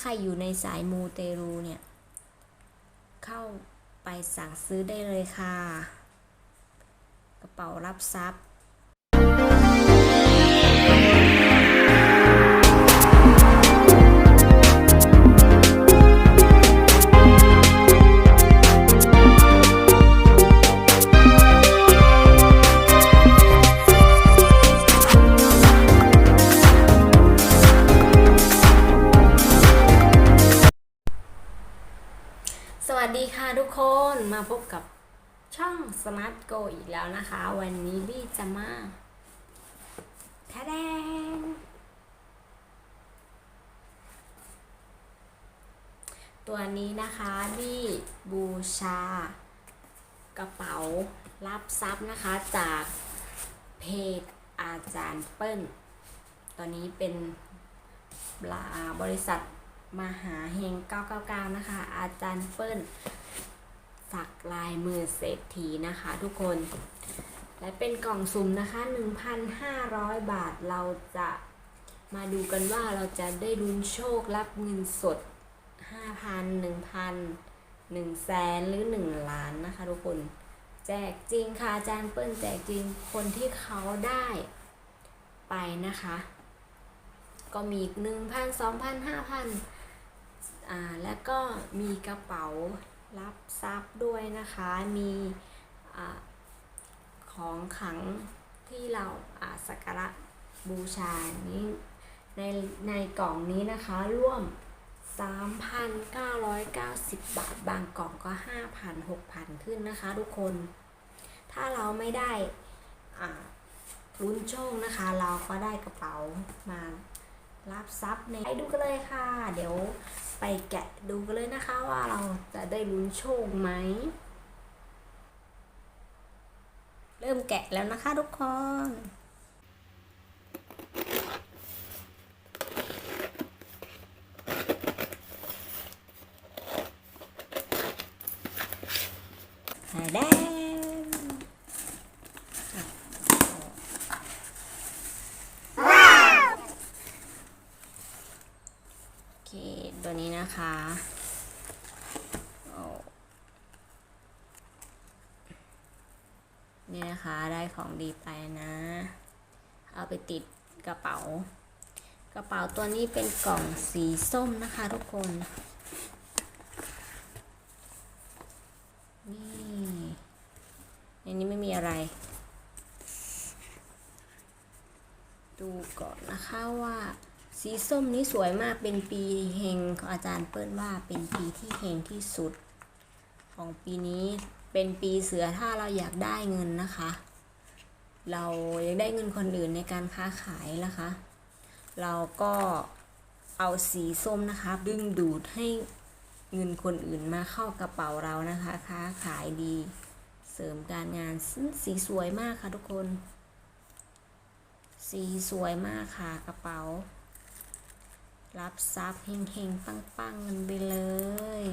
ใครอยู่ในสายมูเตรูเนี่ย เข้าไปสั่งซื้อได้เลยค่ะ กระเป๋ารับทรัพย์ วัสดีค่ะทุกคนมาพบกับช่อง Smart Go อีกแล้วนะคะ วันนี้บี้จะมาทะแดงตัวนี้นะคะบี้บูชา กระเป๋ารับทรัพย์นะคะจากเพจอาจารย์เปิ้ลตอนนี้เป็นบริษัท มหาเฮง 999 นะคะ อาจารย์เปิ้ลสักลายมือเศรษฐีนะคะทุกคน และเป็นกล่องสุ่มนะคะ 1,500 บาทเราจะมาดูกันว่าเราจะได้ลุ้นโชครับเงินสด 5,000 1,000 1แสนหรือ 1 ล้านนะคะทุกคน แจกจริงค่ะอาจารย์เปิ้ลแจกจริงคนที่เขาได้ไปนะคะ ก็มีหนึ่งพันส อ่าแล้วก็มีกระเป๋ารับทรัพย์ด้วยนะคะ มีอาของขังที่เราอ่าสักการะบูชานี้ในในกล่องนี้นะคะร่วม 3,990 บาท บางกล่องก็ 5,000 6,000 ขึ้นนะคะทุกคน ถ้าเราไม่ได้อ่าลุ้นโชคนะคะ เราก็ได้กระเป๋ามา รับทรัพย์ในไปดูกันเลยค่ะ เดี๋ยวไปแกะดูกันเลยนะคะว่าเราจะได้ลุ้นโชคไหม เริ่มแกะแล้วนะคะทุกคนแดง โอเค ตัว นะคะนี่นะคะได้ของดีไปนะ เอาไปติดกระเป๋า กระเป๋าตัวนี้เป็นกล่องสีส้มนะคะทุกคน นี่ในนี้ไม่มีอะไร ดูก่อนนะคะว่า สีส้มนี้สวยมากเป็นปีเฮงของอาจารย์เปิ้ลว่าเป็นปีที่เฮงที่สุด ของปีนี้เป็นปีเสือถ้าเราอยากได้เงินนะคะ เราอยากได้เงินคนอื่นในการค้าขายนะคะ เราก็เอาสีส้มนะคะ ดึงดูดให้เงินคนอื่นมาเข้ากระเป๋าเรานะคะค้าขายดี เสริมการงานสีสวยมากค่ะทุกคน สีสวยมากค่ะกระเป๋า รับทรัพย์เฮงๆ ปังๆกันไปเลย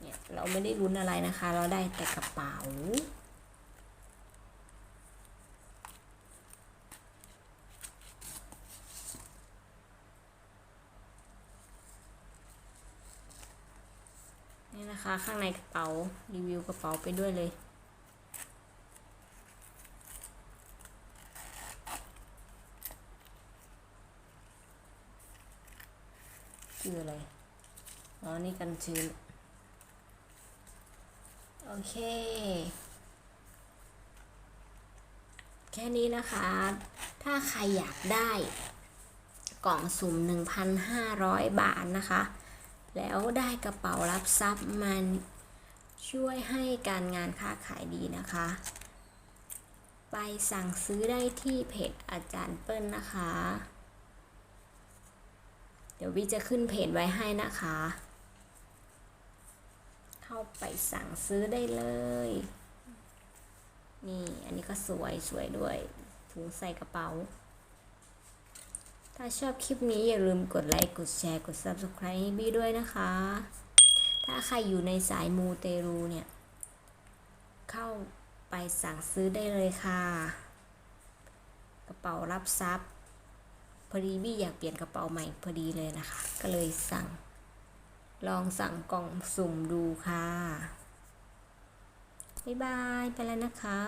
เนี่ย เราไม่ได้ลุ้นอะไรนะคะ เราได้แต่กระเป๋า นี่นะคะ ข้างในกระเป๋า รีวิวกระเป๋าไปด้วยเลย คืออะไร อ๋อ นี่กันชื้น โอเค แค่นี้นะคะ ถ้าใครอยากได้กล่องสุ่ม 1,500 บาทนะคะ แล้วได้กระเป๋ารับทรัพย์มันช่วยให้การงานค้าขายดีนะคะ ไปสั่งซื้อได้ที่เพจอาจารย์เปิ้ลนะคะ เดี๋ยววิจะขึ้นเพจไว้ให้นะคะ เข้าไปสั่งซื้อได้เลย นี่อันนี้ก็สวยสวยด้วย ถุงใส่กระเป๋า ถ้าชอบคลิปนี้อย่าลืมกดไลค์กดแชร์กด Subscribe ให้บี้ด้วยนะคะ ถ้าใครอยู่ในสายมูเตรูเนี่ย เข้าไปสั่งซื้อได้เลยค่ะ กระเป๋ารับทรัพย์ พอดีบี้อยากเปลี่ยนกระเป๋าใหม่พอดีเลยนะคะ ก็เลยสั่ง ลองสั่งกล่องสุ่มดูค่ะ บ๊ายบาย ไปแล้วนะคะ